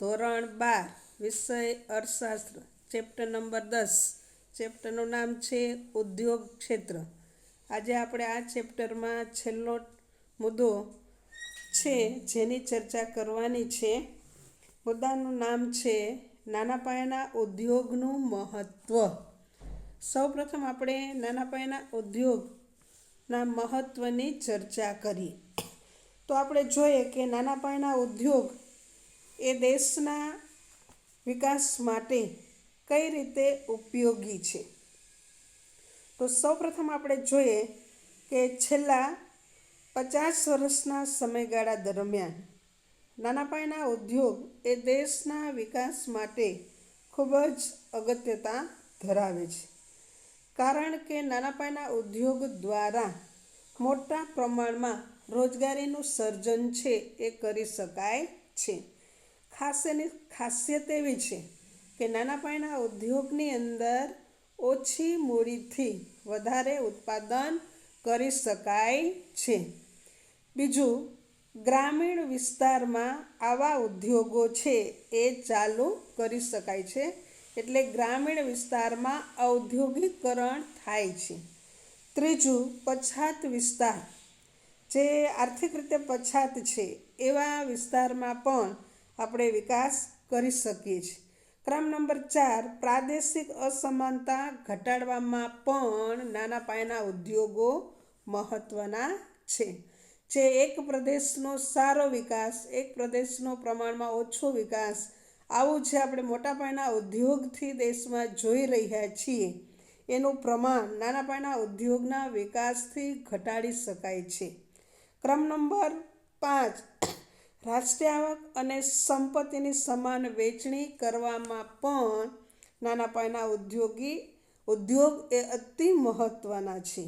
ધોરણ બાર, વિષય અર્થશાસ્ત્ર ચેપ્ટર નંબર દસ. ચેપ્ટરનું નામ છે ઉદ્યોગ ક્ષેત્ર. આજે આપણે આ ચેપ્ટરમાં છેલ્લો મુદ્દો છે જેની ચર્ચા કરવાની છે. મુદ્દાનું નામ છે નાના પાયાના ઉદ્યોગનું મહત્ત્વ સૌપ્રથમ આપણે નાના પાયાના ઉદ્યોગના મહત્ત્વની ચર્ચા કરીએ. તો આપણે જોઈએ કે નાના પાયાના ઉદ્યોગ એ દેશના વિકાસ માટે કઈ રીતે ઉપયોગી છે? તો સૌપ્રથમ આપણે જોઈએ કે છેલ્લા પચાસ વર્ષના સમયગાળા દરમિયાન નાના પાયાના ઉદ્યોગ એ દેશના વિકાસ માટે ખૂબ જ અગત્યતા ધરાવે છે. કારણ કે નાના પાયાના ઉદ્યોગ દ્વારા મોટા પ્રમાણમાં રોજગારીનું સર્જન છે એ કરી શકાય છે. ખાસ એની ખાસિયત એવી છે કે નાના પાયાના ઉદ્યોગની અંદર ઓછી મૂડીથી વધારે ઉત્પાદન કરી શકાય છે. બીજું, ગ્રામીણ વિસ્તારમાં આવા ઉદ્યોગો છે એ ચાલુ કરી શકાય છે, એટલે ગ્રામીણ વિસ્તારમાં ઔદ્યોગિકરણ થાય છે. ત્રીજું, પછાત વિસ્તાર. જે આર્થિક રીતે પછાત છે, એવા વિસ્તારમાં પણ આપણે વિકાસ કરી શકીએ છીએ. ક્રમ નંબર ચાર, પ્રાદેશિક અસમાનતા ઘટાડવામાં પણ નાના પાયાના ઉદ્યોગો મહત્ત્વના છે. જે એક પ્રદેશનો સારો વિકાસ, એક પ્રદેશનો પ્રમાણમાં ઓછો વિકાસ, આવું જે આપણે મોટા પાયાના ઉદ્યોગથી દેશમાં જોઈ રહ્યા છીએ, એનું પ્રમાણ નાના પાયાના ઉદ્યોગના વિકાસથી ઘટાડી શકાય છે. ક્રમ નંબર પાંચ રાષ્ટ્રીય આવક અને સંપત્તિની સમાન વેચણી કરવામાં પણ નાના પાયના ઉદ્યોગી, ઉદ્યોગ એ અતિ મહત્ત્વના છે.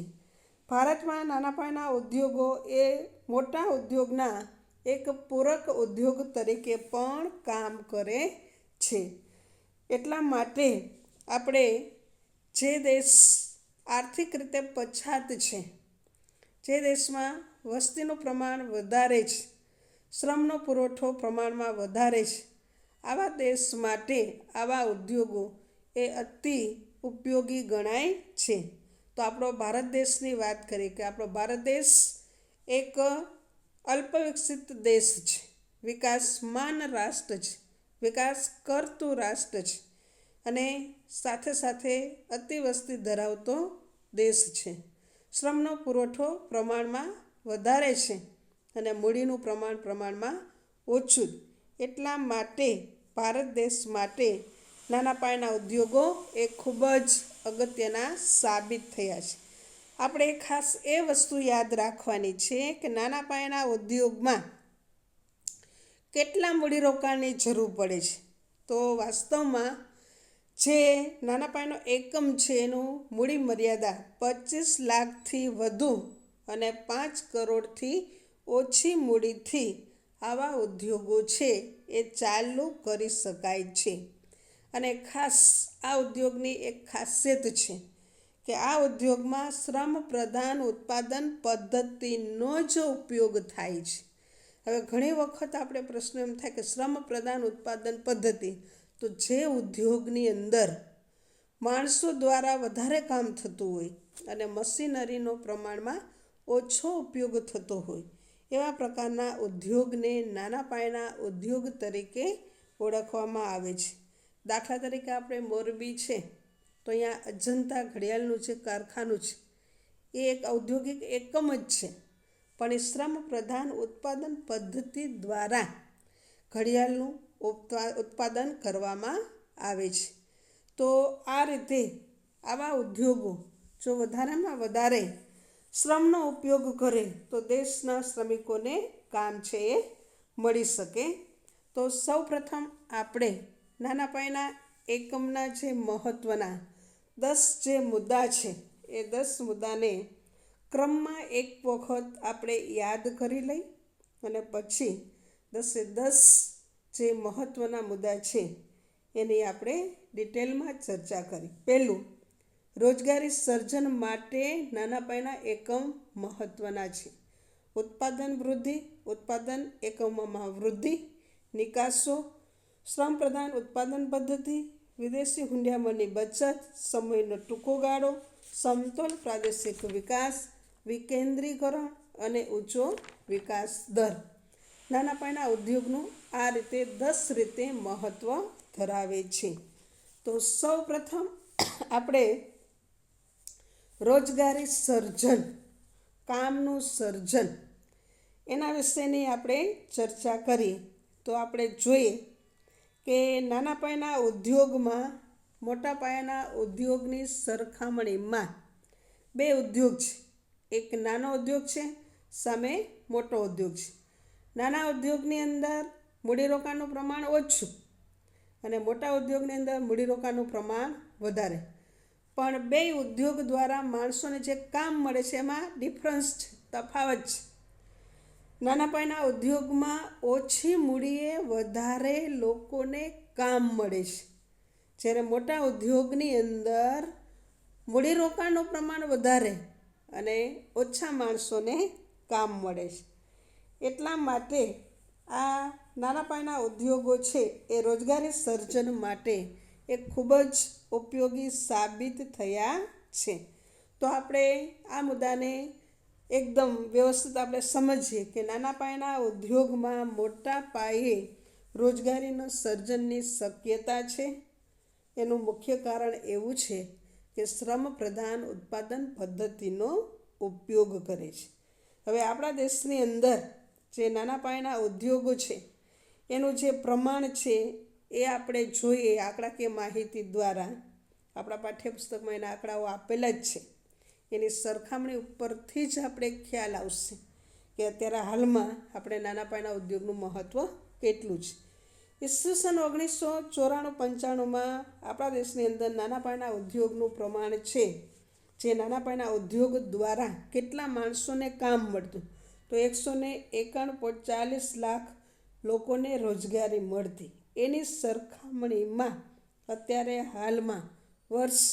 ભારતમાં નાના પાયના ઉદ્યોગો એ મોટા ઉદ્યોગના એક પૂરક ઉદ્યોગ તરીકે પણ કામ કરે છે. એટલા માટે આપણે જે દેશ આર્થિક રીતે પછાત છે, જે દેશમાં વસ્તીનું પ્રમાણ વધારે છે શ્રમનો પુરવઠો પ્રમાણમાં વધારે છે. આવા દેશ માટે આવા ઉદ્યોગો એ અતિ ઉપયોગી ગણાય છે. તો આપણો ભારત દેશની વાત કરીએ કે આપણો ભારત દેશ એક અલ્પ વિકસિત દેશ છે. વિકાસમાન રાષ્ટ્ર છે. વિકાસ કરતું રાષ્ટ્ર છે. અને સાથે સાથે અતિવસ્તી ધરાવતો દેશ છે. શ્રમનો પુરવઠો પ્રમાણમાં વધારે છે. અને મૂડીનું પ્રમાણ પ્રમાણમાં ઓછું એટલા માટે ભારત દેશ માટે નાના પાયાના ઉદ્યોગો એ ખૂબ જ અગત્યના સાબિત થયા છે. આપણે ખાસ એ વસ્તુ યાદ રાખવાની છે કે નાના પાયાના ઉદ્યોગમાં કેટલા મૂડીરોકાણની જરૂર પડે છે. તો વાસ્તવમાં જે નાના પાયાનો એકમ છે એનું મૂડી મર્યાદા પચીસ લાખથી વધુ અને પાંચ કરોડથી ઓછી મૂડીથી આવા ઉદ્યોગો છે એ ચાલુ કરી શકાય છે. અને ખાસ આ ઉદ્યોગની એક ખાસિયત છે કે આ ઉદ્યોગમાં શ્રમ પ્રધાન ઉત્પાદન પદ્ધતિનો જ ઉપયોગ થાય છે. હવે ઘણી વખત આપણે પ્રશ્ન એમ થાય કે શ્રમ પ્રધાન ઉત્પાદન પદ્ધતિ તો જે ઉદ્યોગની અંદર માણસો દ્વારા વધારે કામ થતું હોય અને મશીનરીનો પ્રમાણમાં ઓછો ઉપયોગ થતો હોય એવા પ્રકારના ઉદ્યોગને નાના પાયાના ઉદ્યોગ તરીકે ઓળખવામાં આવે છે? દાખલા તરીકે આપણે મોરબી છે, તો અહીંયા અજંતા ઘડિયાળનું જે કારખાનું છે, એ એક ઔદ્યોગિક એકમ જ છે. પણ એ શ્રમ પ્રધાન ઉત્પાદન પદ્ધતિ દ્વારા ઘડિયાળનું ઉત્પાદન કરવામાં આવે છે. તો આ રીતે આવા ઉદ્યોગો જો વધારેમાં વધારે શ્રમનો ઉપયોગ કરે તો દેશના શ્રમિકોને કામ છે એ મળી શકે. તો સૌ પ્રથમ આપણે નાના પાયના એકમના જે મહત્ત્વના દસ જે મુદ્દા છે, એ દસ મુદ્દાને ક્રમમાં એક વખત આપણે યાદ કરી લઈ અને પછી દસે દસ જે મહત્ત્વના મુદ્દા છે, એની આપણે ડિટેલમાં ચર્ચા કરી. પહેલું રોજગારી સર્જન માટે નાના પાયના એકમ મહત્ત્વના છે. ઉત્પાદન વૃદ્ધિ, ઉત્પાદન એકમોમાં વૃદ્ધિ, નિકાસો, શ્રમ પ્રધાન ઉત્પાદન પદ્ધતિ, વિદેશી હુંડિયામણની બચત, સમયનો ટૂંકો ગાળો, સમતોલ પ્રાદેશિક વિકાસ, વિકેન્દ્રીકરણ અને ઊંચો વિકાસ દર. નાના પાયના ઉદ્યોગનું આ રીતે દસ રીતે મહત્ત્વ ધરાવે છે. તો સૌ પ્રથમ આપણે રોજગારી સર્જન, કામનું સર્જન. એના વિશેની આપણે ચર્ચા કરીએ તો આપણે જોઈએ કે નાના પાયાના ઉદ્યોગમાં, મોટા પાયાના ઉદ્યોગની સરખામણીમાં બે ઉદ્યોગ છે. એક નાનો ઉદ્યોગ છે, સામે મોટો ઉદ્યોગ છે. નાના ઉદ્યોગની અંદર મૂડીરોકાણનું પ્રમાણ ઓછું અને મોટા ઉદ્યોગની અંદર મૂડીરોકાણનું પ્રમાણ વધારે. પણ બે ઉદ્યોગ દ્વારા માણસોને જે કામ મળે છે, એમાં ડિફરન્સ છે, તફાવત છે. નાના પાયના ઉદ્યોગમાં ઓછી મૂડીએ વધારે લોકોને કામ મળે છે. જ્યારે મોટા ઉદ્યોગની અંદર મૂડીરોકાણનું પ્રમાણ વધારે અને ઓછા માણસોને કામ મળે છે. એટલા માટે આ નાના પાયાના ઉદ્યોગો છે, એ રોજગારી સર્જન માટે એ ખૂબ જ ઉપયોગી સાબિત થયા છે. તો આપણે આ મુદ્દાને એકદમ વ્યવસ્થિત આપણે સમજીએ કે નાના પાયાના ઉદ્યોગમાં મોટા પાયે રોજગારીનું સર્જનની શક્યતા છે. એનું મુખ્ય કારણ એવું છે કે શ્રમ પ્રધાન ઉત્પાદન પદ્ધતિનો ઉપયોગ કરે છે. હવે આપણા દેશની અંદર જે નાના પાયાના ઉદ્યોગો છે, એનું જે પ્રમાણ છે એ આપણે જોઈએ આંકડાકીય માહિતી દ્વારા. આપણા પાઠ્યપુસ્તકમાં એના આંકડાઓ આપેલા જ છે. એની સરખામણી ઉપરથી જ આપણે ખ્યાલ આવશે કે અત્યારે હાલમાં આપણે નાના પાયાના ઉદ્યોગનું મહત્ત્વ કેટલું છે. ઈસવીસન ઓગણીસો ચોરાણું પંચાણુંમાં આપણા દેશની અંદર નાના પાયાના ઉદ્યોગનું પ્રમાણ છે. જે નાના પાયાના ઉદ્યોગ દ્વારા કેટલા માણસોને કામ મળતું? તો એકસો ને એકાણું ચાલીસ લાખ લોકોને રોજગારી મળતી. એની સરખામણીમાં અત્યારે હાલમાં વર્ષ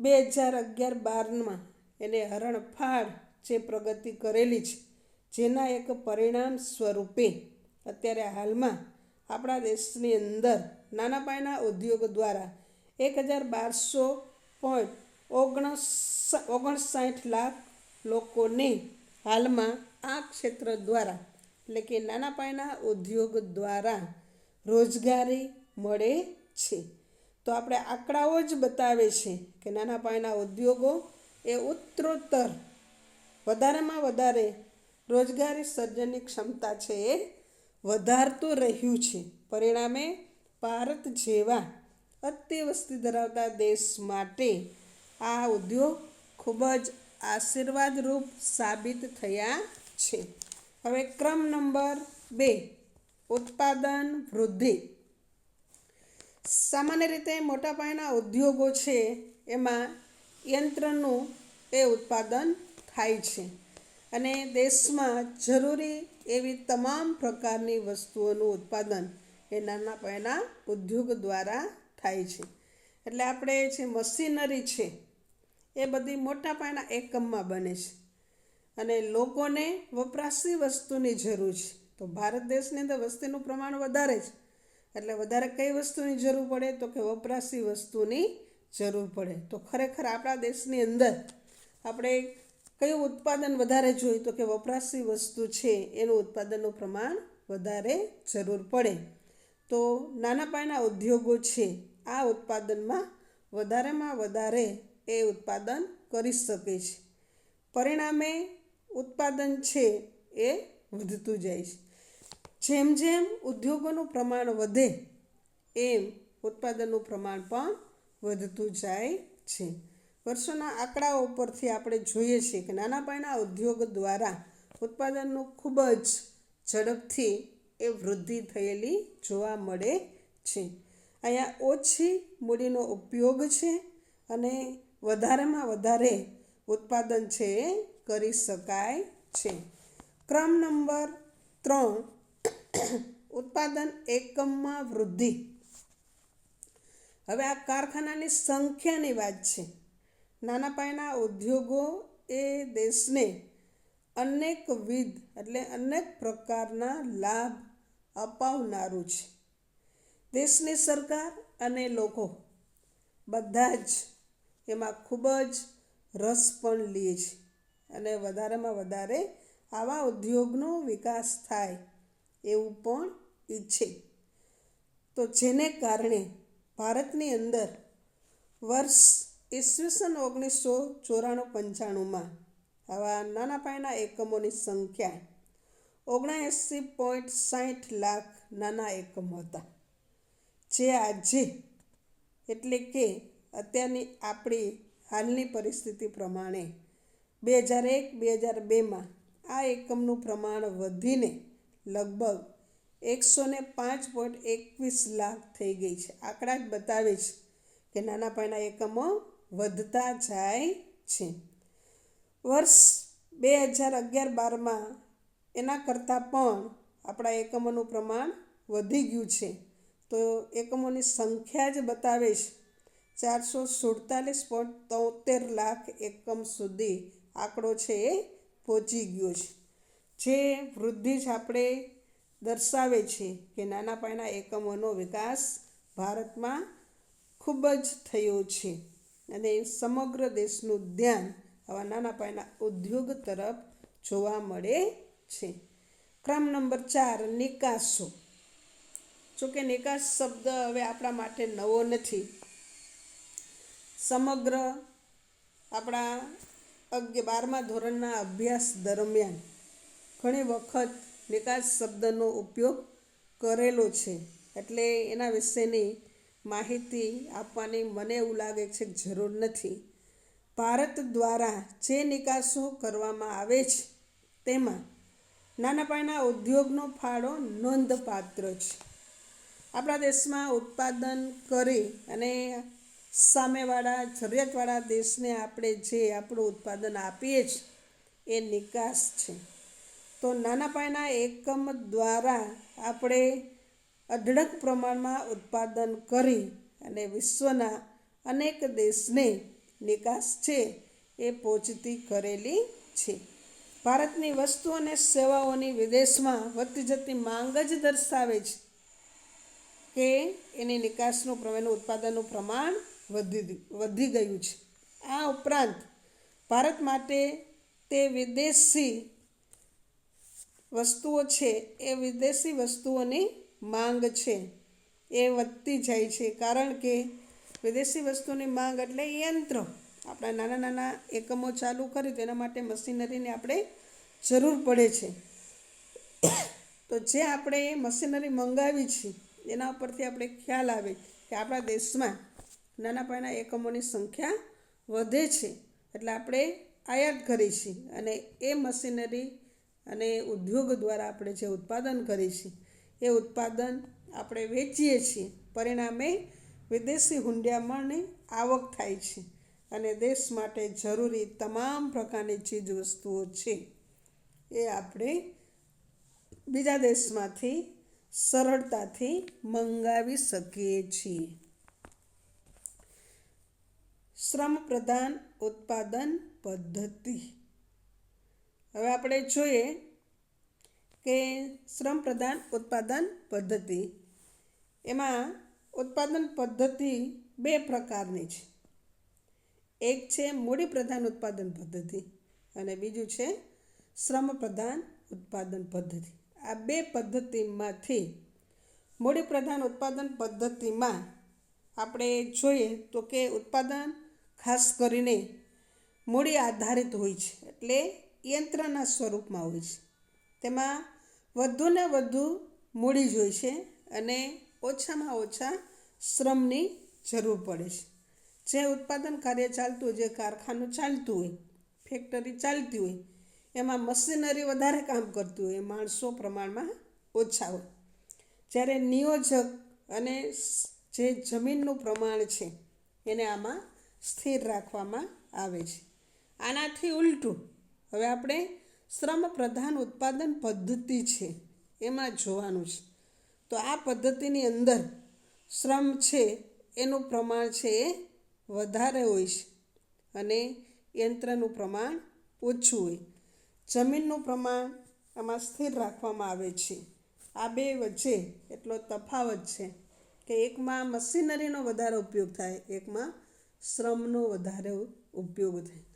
બે હજાર અગિયાર બારમાં એને હરણફાળ જે પ્રગતિ કરેલી છે, જેના એક પરિણામ સ્વરૂપે અત્યારે હાલમાં આપણા દેશની અંદર નાના પાયાના ઉદ્યોગ દ્વારા એક હજાર બારસો પોઈન્ટ ઓગણસ, ઓગણસાઠ લાખ લોકોને હાલમાં આ ક્ષેત્ર દ્વારા એટલે કે નાના પાયાના ઉદ્યોગ દ્વારા રોજગારી મળે છે. તો આપણે આંકડાઓ જ બતાવે છે કે નાના પાયાના ઉદ્યોગો એ ઉત્તરોત્તર, વધારેમાં વધારે રોજગારી સર્જનની ક્ષમતા છે એ વધારતું રહ્યું છે. પરિણામે ભારત જેવા અતિવસ્તી ધરાવતા દેશ માટે આ ઉદ્યોગ ખૂબ જ આશીર્વાદરૂપ સાબિત થયા છે. હવે ક્રમ નંબર બે. ઉત્પાદન વૃદ્ધિ. સામાન્ય રીતે મોટા પાયાના ઉદ્યોગો છે, એમાં યંત્રનું એ ઉત્પાદન થાય છે અને દેશમાં જરૂરી એવી તમામ પ્રકારની વસ્તુઓનું ઉત્પાદન એ નાના પાયાના ઉદ્યોગ દ્વારા થાય છે. એટલે આપણે જે મશીનરી છે, એ બધી મોટા પાયાના એકમમાં બને છે અને લોકોને વપરાશી વસ્તુની જરૂર છે. તો ભારત દેશની અંદર વસ્તીનું પ્રમાણ વધારે છે. એટલે વધારે કઈ વસ્તુની જરૂર પડે? તો કે વપરાશી વસ્તુની જરૂર પડે. તો ખરેખર આપણા દેશની અંદર આપણે કયું ઉત્પાદન વધારે જોઈએ? તો કે વપરાશી વસ્તુ છે, એનું ઉત્પાદનનું પ્રમાણ વધારે જરૂર પડે. તો નાના પાયાના ઉદ્યોગો છે, આ ઉત્પાદનમાં વધારેમાં વધારે એ ઉત્પાદન કરી શકે છે. પરિણામે ઉત્પાદન છે એ વધતું જાય છે. જેમ જેમ ઉદ્યોગોનું પ્રમાણ વધે, એમ ઉત્પાદનનું પ્રમાણ પણ વધતું જાય છે. વર્ષોના આંકડાઓ ઉપરથી આપણે જોઈએ છીએ કે નાના પાયના ઉદ્યોગ દ્વારા ઉત્પાદનનું ખૂબ જ ઝડપથી એ વૃદ્ધિ થયેલી જોવા મળે છે. અહીંયા ઓછી મૂડીનો ઉપયોગ છે અને વધારેમાં વધારે ઉત્પાદન છે એ કરી શકાય છે. ક્રમ નંબર ત્રણ ઉત્પાદન એકમમાં વૃદ્ધિ. હવે આ કારખાનાની સંખ્યાની વાત છે. નાના પાયાના ઉદ્યોગો એ દેશને અનેકવિધ એટલે અનેક પ્રકારના લાભ અપાવનારું છે. દેશની સરકાર અને લોકો બધા જ એમાં ખૂબ જ રસ પણ લે છે અને વધારેમાં વધારે આવા ઉદ્યોગનો વિકાસ થાય. એવું પણ ઈચ્છે. તો જેને કારણે ભારતની અંદર વર્ષ ઈસવીસન ઓગણીસો ચોરાણું પંચાણુંમાં આવા નાના પાયાના એકમોની સંખ્યા ઓગણએંસી પોઈન્ટ સાઠ લાખ નાના એકમો હતા. જે આજે એટલે કે અત્યારની આપણી હાલની પરિસ્થિતિ પ્રમાણે બે હજાર એક, બે હજાર બેમાં આ એકમનું પ્રમાણ વધીને લગભગ એકસો ને પાંચ પોઈન્ટ એકવીસ લાખ થઈ ગઈ છે. આંકડા જ બતાવે છે કે નાના પાયના એકમો વધતા જાય છે. વર્ષ બે હજાર અગિયાર બારમાં એના કરતાં પણ આપણા એકમોનું પ્રમાણ વધી ગયું છે. તો એકમોની સંખ્યા જ બતાવે છે. ચારસો સુડતાલીસ પોઈન્ટ તોતેર લાખ એકમ સુધી આંકડો છે એ પહોંચી ગયો છે. જે વૃદ્ધિ જ આપણે દર્શાવે છે કે નાના પાયાના એકમોનો વિકાસ ભારતમાં ખૂબ જ થયો છે. અને સમગ્ર દેશનું ધ્યાન આવા નાના પાયાના ઉદ્યોગ તરફ જોવા મળે છે. ક્રમ નંબર ચાર, નિકાસો. જોકે નિકાસ શબ્દ હવે આપણા માટે નવો નથી. સમગ્ર આપણા અગ્ય બારમા ધોરણના અભ્યાસ દરમિયાન ઘણી વખત નિકાસ શબ્દનો ઉપયોગ કરેલો છે. એટલે એના વિશેની માહિતી આપવાની મને એવું લાગે છે જરૂર નથી. ભારત દ્વારા જે નિકાસો કરવામાં આવે છે, તેમાં નાના પાયના ઉદ્યોગનો ફાળો નોંધપાત્ર છે. આપણા દેશમાં ઉત્પાદન કરી અને સામેવાળા, જરૂરિયાતવાળા દેશને આપણે જે આપણું ઉત્પાદન આપીએ છીએ એ નિકાસ છે. તો નાના પાયાના એકમ દ્વારા આપણે અઢળક પ્રમાણમાં ઉત્પાદન કરી અને વિશ્વના અનેક દેશને નિકાસ છે એ પહોંચતી કરેલી છે. ભારતની વસ્તુ અને સેવાઓની વિદેશમાં વધતી જતી માંગ જ દર્શાવે છે કે એની નિકાસનું પ્રમાણ ઉત્પાદનનું પ્રમાણ વધી વધી ગયું છે. આ ઉપરાંત ભારત માટે તે વિદેશી વસ્તુઓ છે, એ વિદેશી વસ્તુઓની માંગ છે. એ વધતી જાય છે. કારણ કે વિદેશી વસ્તુની માંગ એટલે યંત્ર. આપણા નાના નાના એકમો ચાલુ કરી તેના માટે મશીનરીની આપણે જરૂર પડે છે. તો જે આપણે મશીનરી મંગાવી છે, એના ઉપરથી આપણે ખ્યાલ આવે કે આપણા દેશમાં નાના પાયાના એકમોની સંખ્યા વધે છે. એટલે આપણે આયાત કરી છીએ અને એ મશીનરી અને ઉદ્યોગ દ્વારા આપણે જે ઉત્પાદન કરીએ છીએ, એ ઉત્પાદન આપણે વેચીએ છીએ. પરિણામે વિદેશી હુંડિયામણની આવક થાય છે અને દેશ માટે જરૂરી તમામ પ્રકારની ચીજ વસ્તુઓ છે. એ આપણે બીજા દેશમાંથી સરળતાથી મંગાવી શકીએ છીએ. શ્રમ પ્રધાન ઉત્પાદન પદ્ધતિ. હવે આપણે જોઈએ કે શ્રમ પ્રધાન ઉત્પાદન પદ્ધતિ. એમાં ઉત્પાદન પદ્ધતિ બે પ્રકારની છે. એક છે મૂડી પ્રધાન ઉત્પાદન પદ્ધતિ અને બીજું છે શ્રમ પ્રધાન ઉત્પાદન પદ્ધતિ. આ બે પદ્ધતિમાંથી મૂડી પ્રધાન ઉત્પાદન પદ્ધતિમાં આપણે જોઈએ તો કે ઉત્પાદન ખાસ કરીને મૂડી આધારિત હોય છે. એટલે યંત્રના સ્વરૂપમાં હોય છે. તેમાં વધુને વધુ મૂડી જ છે અને ઓછામાં ઓછા શ્રમની જરૂર પડે છે. જે ઉત્પાદન કાર્ય ચાલતું હોય, જે કારખાનું ચાલતું હોય, ફેક્ટરી ચાલતી હોય, એમાં મશીનરી વધારે કામ કરતી હોય માણસો પ્રમાણમાં ઓછા હોય. જ્યારે નિયોજક અને જે જમીનનું પ્રમાણ છે, એને આમાં સ્થિર રાખવામાં આવે છે. આનાથી ઉલટું હવે આપણે શ્રમ પ્રધાન ઉત્પાદન પદ્ધતિ છે, એમાં જોવાનું છે. તો આ પદ્ધતિની અંદર શ્રમ છે, એનું પ્રમાણ છે એ વધારે હોય છે અને યંત્રનું પ્રમાણ ઓછું હોય. જમીનનું પ્રમાણ આમાં સ્થિર રાખવામાં આવે છે. આ બે વચ્ચે એટલો તફાવત છે કે એકમાં મશીનરીનો વધારે ઉપયોગ થાય, એકમાં શ્રમનો વધારે ઉપયોગ થાય.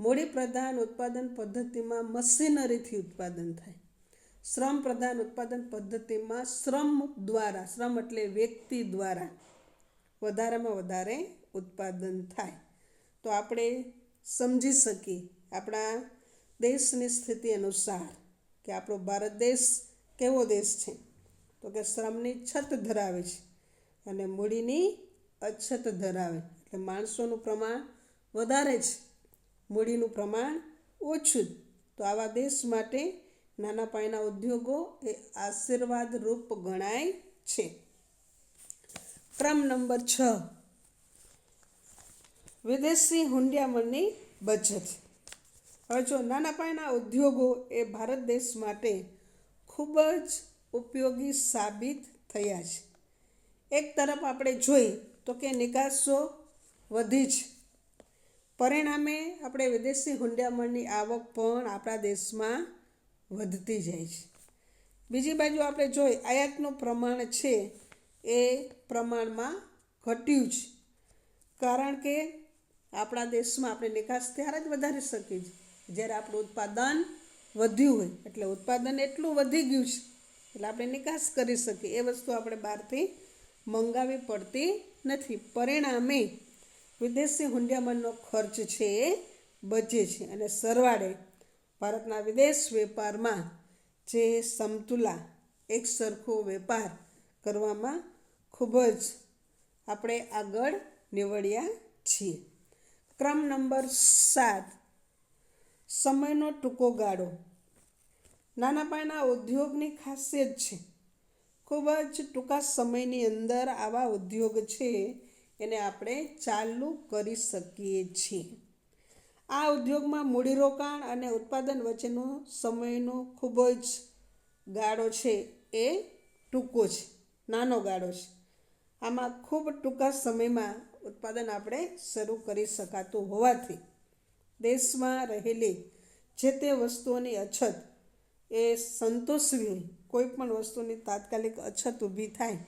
મૂડી પ્રધાન ઉત્પાદન પદ્ધતિમાં મશીનરીથી ઉત્પાદન થાય. શ્રમ પ્રધાન ઉત્પાદન પદ્ધતિમાં શ્રમ દ્વારા, શ્રમ એટલે વ્યક્તિ દ્વારા વધારેમાં વધારે ઉત્પાદન થાય. તો આપણે સમજી શકીએ આપણા દેશની સ્થિતિ અનુસાર કે આપણો ભારત દેશ કેવો દેશ છે. તો કે શ્રમની છત ધરાવે છે અને મૂડીની અછત ધરાવે. એટલે માણસોનું પ્રમાણ વધારે છે. મૂડીનું પ્રમાણ ઓછું તો આવા દેશ માટે નાના પાયાના ઉદ્યોગો એ આશીર્વાદ રૂપ ગણાય છે. ક્રમ નંબર છ. વિદેશી હુંડિયામણની બચત. હવે જો નાના પાયાના ઉદ્યોગો એ ભારત દેશ માટે ખૂબ જ ઉપયોગી સાબિત થયા છે. એક તરફ આપણે જોઈએ તો કે નિકાસો વધી છે. પરિણામે આપણે વિદેશી હુંડિયામણની આવક પણ આપણા દેશમાં વધતી જાય છે. બીજી બાજુ આપણે જોઈ આયાતનું પ્રમાણ છે એ પ્રમાણમાં ઘટ્યું છે. કારણ કે આપણા દેશમાં આપણે નિકાસ ત્યારે જ વધારી શકીએ છીએ. જ્યારે આપણું ઉત્પાદન વધ્યું હોય, એટલે ઉત્પાદન એટલું વધી ગયું છે. એટલે આપણે નિકાસ કરી શકીએ. એ વસ્તુ આપણે બહારથી મંગાવી પડતી નથી. પરિણામે વિદેશી હુંડિયામણનો ખર્ચ છે એ બચે છે. અને સરવાળે ભારતના વિદેશ વેપારમાં જે સમતુલા, એક સરખો વેપાર કરવામાં ખૂબ જ આપણે આગળ નીવડ્યા છીએ. ક્રમ નંબર સાત, સમયનો ટૂંકો ગાળો. નાના પાયાના ઉદ્યોગની ખાસિયત છે. ખૂબ જ ટૂંકા સમયની અંદર આવા ઉદ્યોગ છે એને આપણે ચાલુ કરી શકીએ છીએ. આ ઉદ્યોગમાં મૂડીરોકાણ અને ઉત્પાદન વચ્ચેનો સમયનો ખૂબ જ ગાળો છે, એ ટૂંકો છે, નાનો ગાળો છે. આમાં ખૂબ ટૂંકા સમયમાં ઉત્પાદન આપણે શરૂ કરી શકાતું હોવાથી દેશમાં રહેલી જે તે વસ્તુઓની અછત એ સંતોષવી, કોઈ પણ વસ્તુની તાત્કાલિક અછત ઊભી થાય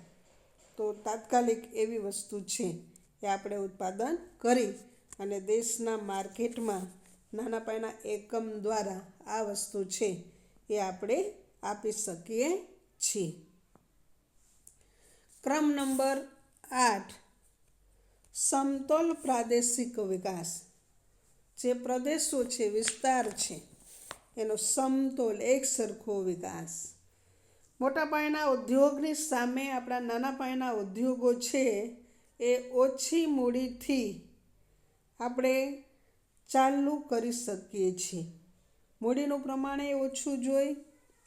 તો તાત્કાલિક એવી વસ્તુ છે એ આપણે ઉત્પાદન કરી અને દેશના માર્કેટમાં નાના પાયના એકમ દ્વારા આ વસ્તુ છે એ આપણે આપી શકીએ છીએ. ક્રમ નંબર આઠ. સમતોલ પ્રાદેશિક વિકાસ. જે પ્રદેશો છે, વિસ્તાર છે, એનો સમતોલ એક સરખો વિકાસ. મોટા પાયાના ઉદ્યોગની સામે આપણા નાના પાયાના ઉદ્યોગો છે, એ ઓછી મૂડીથી આપણે ચાલુ કરી શકીએ છીએ. મૂડીનું પ્રમાણ એ ઓછું જોઈ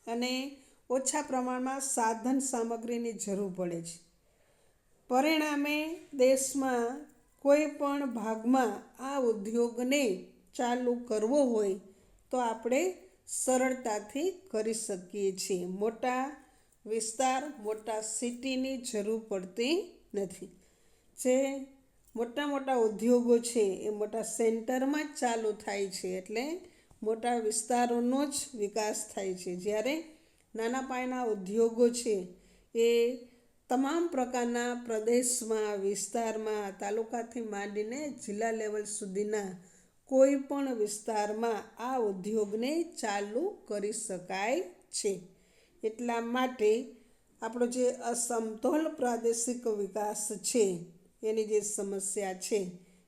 અને ઓછા પ્રમાણમાં સાધન સામગ્રીની જરૂર પડે છે. પરિણામે દેશમાં કોઈ પણ ભાગમાં આ ઉદ્યોગને ચાલુ કરવો હોય તો આપણે સરળતાથી કરી શકીએ છીએ. મોટા વિસ્તાર મોટા સિટીની જરૂર પડતી નથી. જે મોટા મોટા ઉદ્યોગો છે, એ મોટા સેન્ટરમાં જ ચાલુ થાય છે એટલે મોટા વિસ્તારોનો જ વિકાસ થાય છે. જ્યારે નાના પાયાના ઉદ્યોગો છે, એ તમામ પ્રકારના પ્રદેશમાં, વિસ્તારમાં, તાલુકાથી માંડીને જિલ્લા લેવલ સુધીના કોઈ પણ વિસ્તારમાં આ ઉદ્યોગને ચાલુ કરી શકાય છે. એટલા માટે આપણો જે અસમતોલ પ્રાદેશિક વિકાસ છે, એની જે સમસ્યા છે,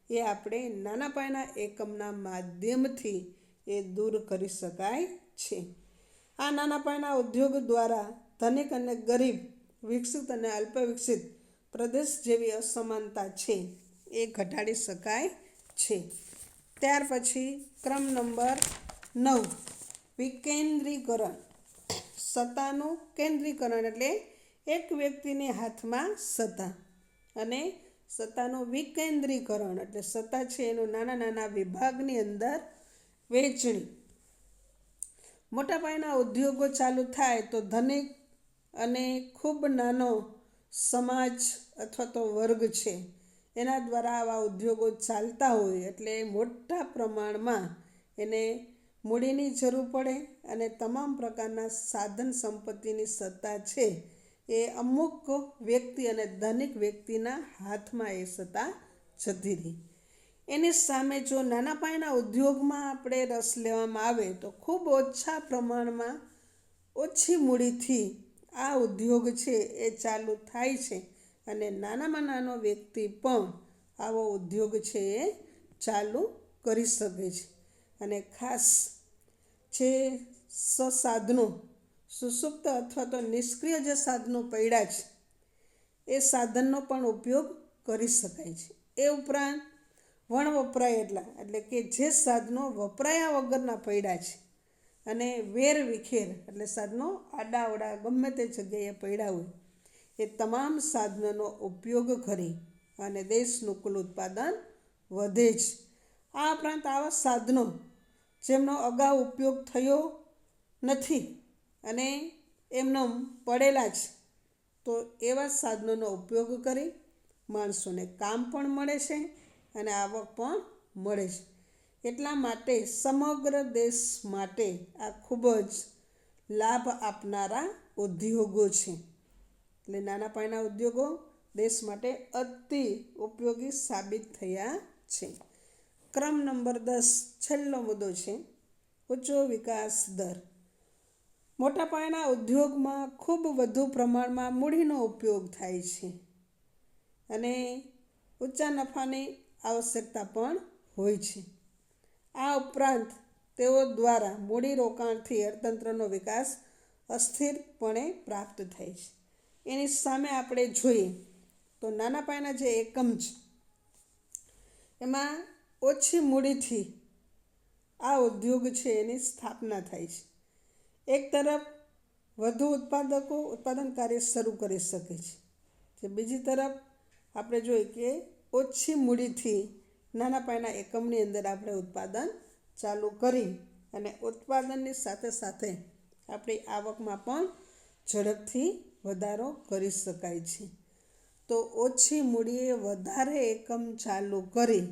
એ આપણે નાના પાયાના એકમના માધ્યમથી એ દૂર કરી શકાય છે. આ નાના પાયાના ઉદ્યોગ દ્વારા ધનિક અને ગરીબ, વિકસિત અને અલ્પ વિકસિત પ્રદેશ જેવી અસમાનતા છે, એ ઘટાડી શકાય છે. ત્યાર પછી ક્રમ નંબર નવ, વિકેન્દ્રીકરણ. સત્તાનું કેન્દ્રીકરણ એટલે એક વ્યક્તિને હાથમાં સત્તા. અને સત્તાનું વિકેન્દ્રીકરણ એટલે સત્તા છે એનું નાના નાના વિભાગની અંદર વહેંચણી. મોટા પાયાના ઉદ્યોગો ચાલુ થાય તો ધનિક અને ખૂબ નાનો સમાજ અથવા તો વર્ગ છે. એના દ્વારા આવા ઉદ્યોગો ચાલતા હોય એટલે મોટા પ્રમાણમાં એને મૂડીની જરૂર પડે અને તમામ પ્રકારના સાધન સંપત્તિની સત્તા છે, એ અમુક વ્યક્તિ અને ધનિક વ્યક્તિના હાથમાં એ સત્તા જતી રહી. એની સામે જો નાના પાયાના ઉદ્યોગમાં આપણે રસ લેવામાં આવે તો ખૂબ ઓછા પ્રમાણમાં ઓછી મૂડીથી આ ઉદ્યોગ છે એ ચાલુ થાય છે અને નાનામાં નાનો વ્યક્તિ પણ આવો ઉદ્યોગ છે એ ચાલુ કરી શકે છે. અને ખાસ જે સસાધનો, સુસુપ્ત અથવા તો નિષ્ક્રિય જે સાધનો પડ્યા છે, એ સાધનનો પણ ઉપયોગ કરી શકાય છે. એ ઉપરાંત વણ વપરાય એટલા, એટલે કે જે સાધનો વપરાયા વગરના પડ્યા છે અને વેર વિખેર, એટલે સાધનો આડાવડા ગમે તે જગ્યાએ પડ્યા હોય, એ તમામ સાધનોનો ઉપયોગ કરી અને દેશનું કુલ ઉત્પાદન વધે છે આ ઉપરાંત આવા સાધનો જેમનો અગાઉ ઉપયોગ થયો નથી અને એમનો પડેલા જ. તો એવા સાધનોનો ઉપયોગ કરી માણસોને કામ પણ મળે છે અને આવક પણ મળે છે. એટલા માટે સમગ્ર દેશ માટે આ ખૂબ જ લાભ આપનારા ઉદ્યોગો છે. એટલે નાના પાયાના ઉદ્યોગો દેશ માટે અતિ ઉપયોગી સાબિત થયા છે. ક્રમ નંબર દસ છેલ્લો મુદ્દો છે ઊંચો વિકાસ દર. મોટા પાયાના ઉદ્યોગમાં ખૂબ વધુ પ્રમાણમાં મૂડીનો ઉપયોગ થાય છે અને ઊંચા નફાની આવશ્યકતા પણ હોય છે. આ ઉપરાંત તેઓ દ્વારા મૂડીરોકાણથી અર્થતંત્રનો વિકાસ અસ્થિરપણે પ્રાપ્ત થાય છે. એની સામે આપણે જોઈએ તો નાના પાયાના જે એકમ છે, એમાં ઓછી મૂડીથી આ ઉદ્યોગ છે એની સ્થાપના થાય છે. એક તરફ વધુ ઉત્પાદકો ઉત્પાદન કાર્ય શરૂ કરી શકે છે. જે બીજી તરફ આપણે જોઈએ કે ઓછી મૂડીથી નાના પાયાના એકમની અંદર આપણે ઉત્પાદન ચાલુ કરી અને ઉત્પાદનની સાથે સાથે આપણી આવકમાં પણ ઝડપથી વધારો કરી શકાય છે. તો ઓછી મૂડીએ વધારે એકમ ચાલુ કરી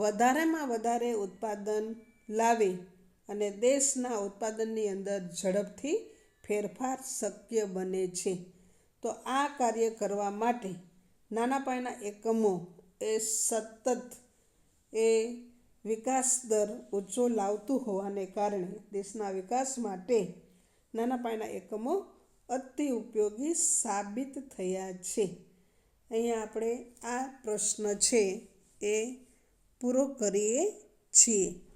વધારેમાં વધારે ઉત્પાદન લાવી અને દેશના ઉત્પાદનની અંદર ઝડપથી ફેરફાર શક્ય બને છે. તો આ કાર્ય કરવા માટે નાના પાયાના એકમો એ સતત એ વિકાસ દર ઊંચો લાવતું હોવાને કારણે દેશના વિકાસ માટે નાના પાયાના એકમો અતિ ઉપયોગી સાબિત થયા છે. અહીંયા આપણે આ પ્રશ્ન છે એ પૂરો કરીએ છીએ.